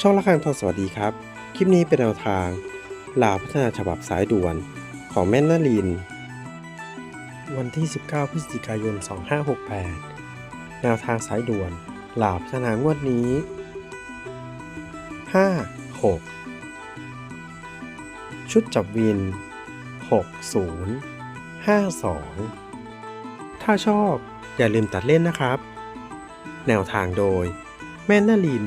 ช่องละครังทองสวัสดีครับ คลิปนี้เป็นแนวทางลาวพัฒนาฉบับสายด่วนของแม่นนาลิน วันที่ 19 พฤศจิกายน 2568 แนวทางสายด่วนลาวพัฒนางวดนี้ 5 6 ชุดจับวิน 60 52 ถ้าชอบอย่าลืมตัดเล่นนะครับ แนวทางโดย แม่นาลิน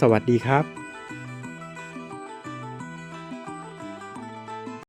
สวัสดีครับ